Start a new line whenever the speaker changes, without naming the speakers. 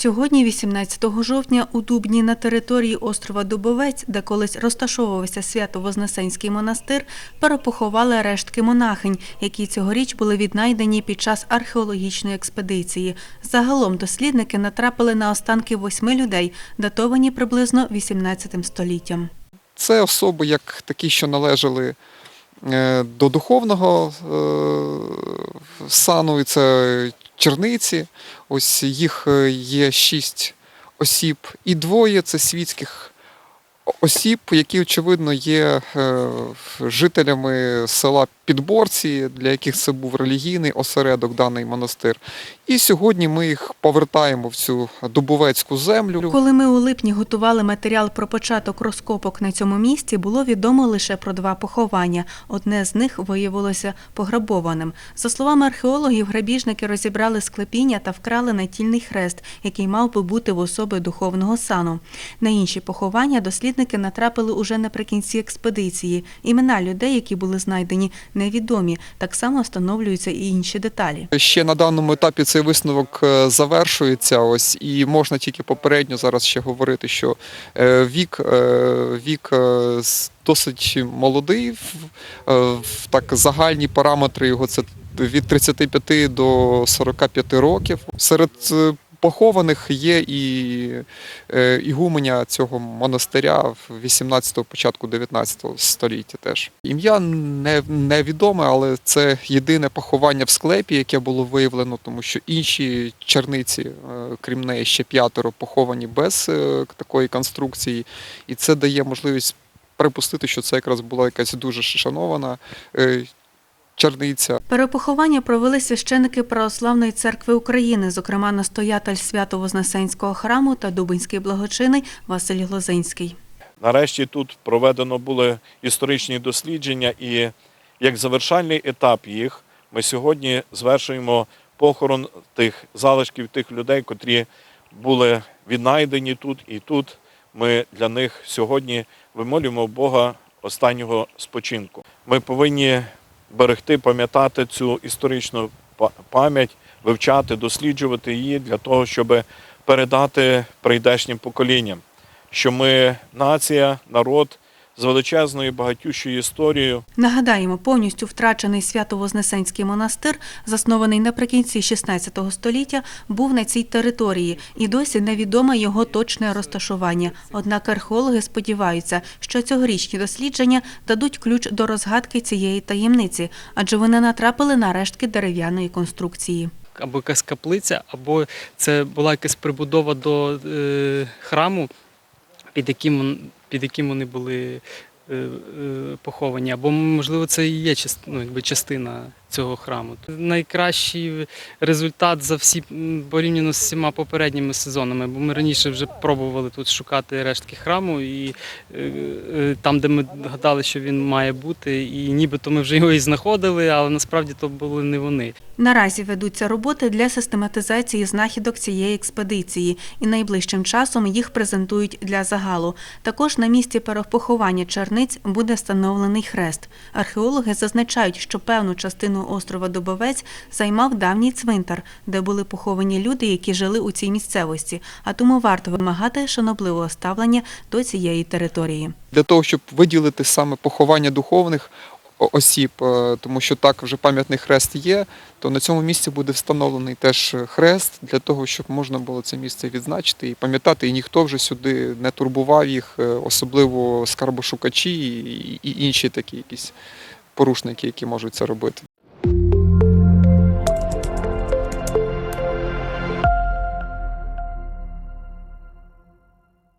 Сьогодні, 18 жовтня, у Дубні на території острова Дубовець, де колись розташовувався Свято-Вознесенський монастир, перепоховали рештки монахинь, які цьогоріч були віднайдені під час археологічної експедиції. Загалом дослідники натрапили на останки восьми людей, датовані приблизно 18 століттям.
Це особи, як такі, що належали е, до духовного е, сану, і це черниці. Ось їх е, є шість осіб, і двоє це світських осіб, які, очевидно, є е, жителями села Підборці, для яких це був релігійний осередок, даний монастир. І сьогодні ми їх повертаємо в цю дубовецьку землю.
Коли ми у липні готували матеріал про початок розкопок на цьому місці, було відомо лише про два поховання. Одне з них виявилося пограбованим. За словами археологів, грабіжники розібрали склепіння та вкрали натільний хрест, який мав би бути в особи духовного сану. На інші поховання дослідники натрапили уже наприкінці експедиції. Імена людей, які були знайдені, невідомі. Так само встановлюються і інші деталі.
Ще на даному етапі цей висновок е, завершується. Ось і можна тільки попередньо зараз ще говорити, що е, вік, е, вік досить молодий. в- Так загальні параметри його це від 35 до 45 років. Серед похованих є і е, ігуменя цього монастиря в 18-го, початку 19 століття теж. Ім'я не, невідоме, але це єдине поховання в склепі, яке було виявлено, тому що інші черниці, е, крім неї, ще п'ятеро поховані без е, такої конструкції, і це дає можливість припустити, що це якраз була якась дуже шанована черниця.
Перепоховання провели священики Православної церкви України, зокрема настоятель Свято-Вознесенського храму та Дубинський благочинний Василь Глозинський.
Нарешті тут проведено були історичні дослідження, і як завершальний етап їх ми сьогодні звершуємо похорон тих залишків тих людей, котрі були віднайдені тут і тут. Ми для них сьогодні вимолюємо Бога останнього спочинку. Ми повинні берегти, пам'ятати цю історичну пам'ять, вивчати, досліджувати її для того, щоб передати прийдешнім поколінням що ми нація, народ з величезною багатющою історією.
Нагадаємо, повністю втрачений Свято-Вознесенський монастир, заснований наприкінці XVI століття, був на цій території і досі невідоме його точне розташування. Однак археологи сподіваються, що цьогорічні дослідження дадуть ключ до розгадки цієї таємниці, адже вони натрапили на рештки дерев'яної конструкції.
або якась каплиця, або це була якась прибудова до е, храму, під яким, під яким вони були е, е, поховані. Або, можливо, це і є ну, якби частина цього храму. Найкращий результат за всі порівняно з всіма попередніми сезонами, бо ми раніше вже пробували тут шукати рештки храму, і е, е, там, де ми гадали, що він має бути, і нібито ми вже його і знаходили, але насправді то були не вони.
Наразі ведуться роботи для систематизації знахідок цієї експедиції, і найближчим часом їх презентують для загалу. Також на місці перепоховання черниць буде встановлений хрест. Археологи зазначають, що певну частину острова Дубовець займав давній цвинтар, де були поховані люди, які жили у цій місцевості, а тому варто вимагати шанобливого ставлення до цієї території.
для того, щоб виділити саме поховання духовних осіб, е, тому що так вже пам'ятний хрест є, то на цьому місці буде встановлений теж хрест для того, щоб можна було це місце відзначити і пам'ятати, і ніхто вже сюди не турбував їх, е, особливо скарбошукачі і інші такі якісь порушники, які можуть це робити.